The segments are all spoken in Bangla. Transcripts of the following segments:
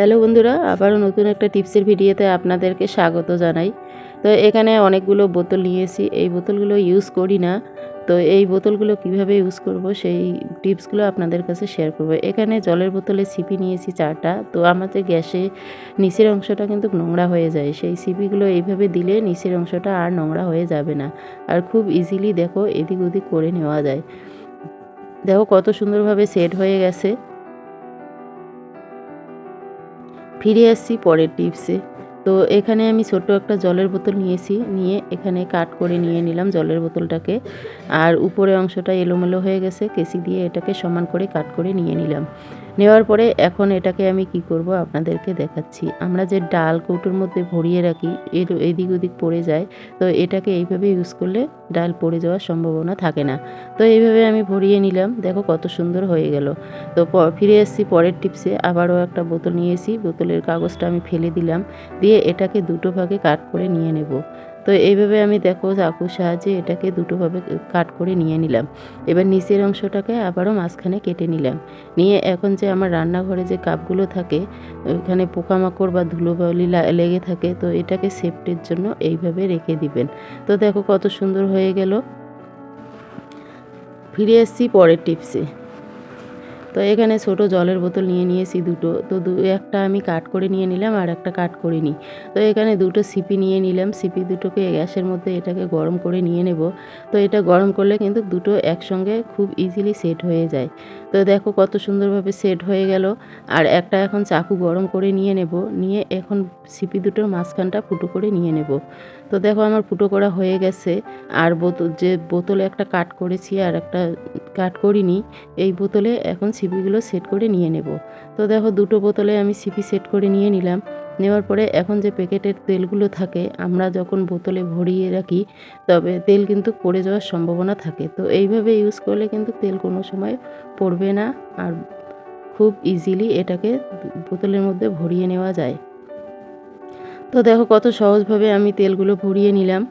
হ্যালো বন্ধুরা, আবারও নতুন একটা টিপসের ভিডিওতে আপনাদেরকে স্বাগত জানাই। তো এখানে অনেকগুলো বোতল নিয়েছি, এই বোতলগুলো ইউজ করি না। তো এই বোতলগুলো কীভাবে ইউজ করব, সেই টিপসগুলো আপনাদের কাছে শেয়ার করব। এখানে জলের বোতলে সিপি নিয়েছি চারটা। তো আমাদের গ্যাসে নিচের অংশটা কিন্তু নোংরা হয়ে যায়। সেই সিপিগুলো এইভাবে দিলে নিচের অংশটা আর নোংরা হয়ে যাবে না। আর খুব ইজিলি দেখো, এদিক ওদিক করে নেওয়া যায়। দেখো কত সুন্দরভাবে সেট হয়ে গেছে। ফিরে আসছি পরের টিপসে। তো এখানে আমি ছোট্ট একটা জলের বোতল নিয়েছি, নিয়ে এখানে কাট করে নিয়ে নিলাম জলের বোতলটাকে। আর উপরে অংশটা এলোমেলো হয়ে গেছে, কেসি দিয়ে এটাকে সমান করে কাট করে নিয়ে নিলাম। নেওয়ার পরে এখন এটাকে আমি কি করব আপনাদেরকে দেখাচ্ছি। আমরা যে ডাল কৌটোর মধ্যে ভরিয়ে রাখি, এর এদিক ওদিক পড়ে যায়, তো এটাকে এইভাবে ইউজ করলে ডাল পড়ে যাওয়ার সম্ভাবনা থাকে না। তো এইভাবে আমি ভরিয়ে নিলাম, দেখো কত সুন্দর হয়ে গেল। তো ফিরে এসেছি পরের টিপসে, আবারও একটা বোতল নিয়েছি বোতলের কাগজটা আমি ফেলে দিলাম, দিয়ে এটাকে দুটো ভাগে কাট করে নিয়ে নেব। তো এইভাবে আমি দেখো চাকুর সাহায্যে এটাকে দুটোভাবে কাট করে নিয়ে নিলাম। এবার নিচের অংশটাকে আবারও মাঝখানে কেটে নিলাম। নিয়ে এখন যে আমার রান্নাঘরে যে কাপগুলো থাকে, ওইখানে পোকামাকড় বা ধুলোবালি লেগে থাকে, তো এটাকে সেফটির জন্য এইভাবে রেখে দিবেন। তো দেখো কত সুন্দর হয়ে গেল। ফিরে এসেছি পরের টিপসে তো এখানে ছোট জলের বোতল নিয়ে নিয়েছি দুটো। তো দু, একটা আমি কাট করে নিয়ে নিলাম আর একটা কাট করে নিই। তো এখানে দুটো সিপি নিয়ে নিলাম। সিপি দুটোকে গ্যাসের মধ্যে এটাকে গরম করে নিয়ে নেব। তো এটা গরম করলে কিন্তু দুটো একসঙ্গে খুব ইজিলি সেট হয়ে যায়। তো দেখো কত সুন্দরভাবে সেট হয়ে গেল। আর একটা এখন চাকু গরম করে নিয়ে নেব। নিয়ে এখন সিপি দুটোর মাঝখানটা ফুটো করে নিয়ে নেব। তো দেখো আমার ফুটো করা হয়ে গেছে। আর বোতল যে বোতলে একটা কাট করেছি আর একটা কাট করিনি, এই বোতলে এখন সিপিগুলো সেট করে নিয়ে নেব। তো দেখো, দুটো বোতলে আমি সিপি সেট করে নিয়ে নিলাম। নেওয়ার পরে এখন যে প্যাকেটের তেলগুলো থাকে, আমরা যখন বোতলে ভরিয়ে রাখি, তবে তেল কিন্তু পড়ে যাওয়ার সম্ভাবনা থাকে। তো এইভাবে ইউজ করলে কিন্তু তেল কোনো সময় পড়বে না আর খুব ইজিলি এটাকে বোতলের মধ্যে ভরিয়ে নেওয়া যায়। তো দেখো, কত সহজভাবে আমি তেলগুলো ভরিয়ে নিলাম।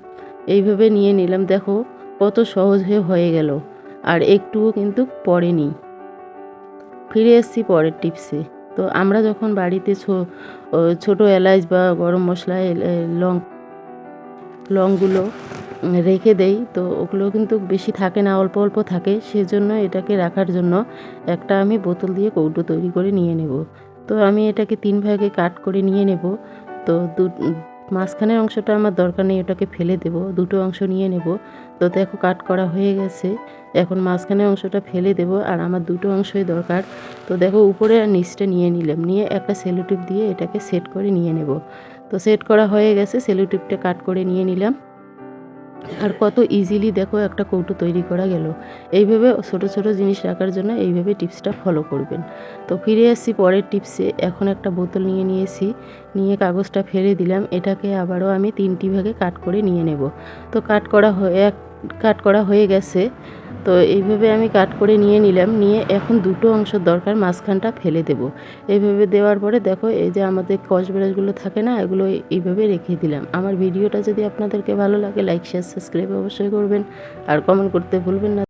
এইভাবে নিয়ে নিলাম। দেখো, কত সহজ হয়ে হয়ে গেল। আর একটুও কিন্তু পড়েনি। ফিরে এসেছি পরের টিপসে। তো আমরা যখন বাড়িতে ছোটো এলাচ বা গরম মশলা লং, লংগুলো রেখে দেই, তো ওগুলো কিন্তু বেশি থাকে না, অল্প অল্প থাকে। সেজন্য এটাকে রাখার জন্য একটা আমি বোতল দিয়ে কৌটো তৈরি করে নিয়ে নেব। তো আমি এটাকে তিন ভাগে কাট করে নিয়ে নেব। তো মাঝখানের অংশটা আমার দরকার নেই, ওটাকে ফেলে দেব। দুটো অংশ নিয়ে নেব। তো দেখো কাট করা হয়ে গেছে। এখন মাঝখানের অংশটা ফেলে দেব আর আমার দুটো অংশই দরকার। তো দেখো উপরে আর নিচটা নিয়ে নিলাম। নিয়ে একটা সেলোটিপ দিয়ে এটাকে সেট করে নিয়ে নেব। তো সেট করা হয়ে গেছে, সেলোটিপটা কাট করে নিয়ে নিলাম। আর কত ইজিলি দেখো একটা কৌটো তৈরি করা গেল। এইভাবে ছোট ছোট জিনিস রাখার জন্য এইভাবে টিপসটা ফলো করবেন। তো ফিরে আসছি পরের টিপসে, এখন একটা বোতল নিয়ে নিয়েছি, নিয়ে কাগজটা ফেলে দিলাম, এটাকে আবারও আমি তিনটি ভাগে কাট করে নিয়ে নেব। তো কাট করা হয়ে এক কাট করা হয়ে গেছে। তো এইভাবে আমি কাট করে নিয়ে নিলাম, নিয়ে এখন দুটো অংশ দরকার, মাঝখানটা ফেলে দেব। এইভাবে দেওয়ার পরে দেখো, এই যে আমাদের কস ব্রাশগুলো থাকে না, এগুলো এইভাবে রেখে দিলাম। আমার ভিডিওটা যদি আপনাদেরকে ভালো লাগে লাইক শেয়ার সাবস্ক্রাইব অবশ্যই করবেন। আর কমেন্ট করতে ভুলবেন না।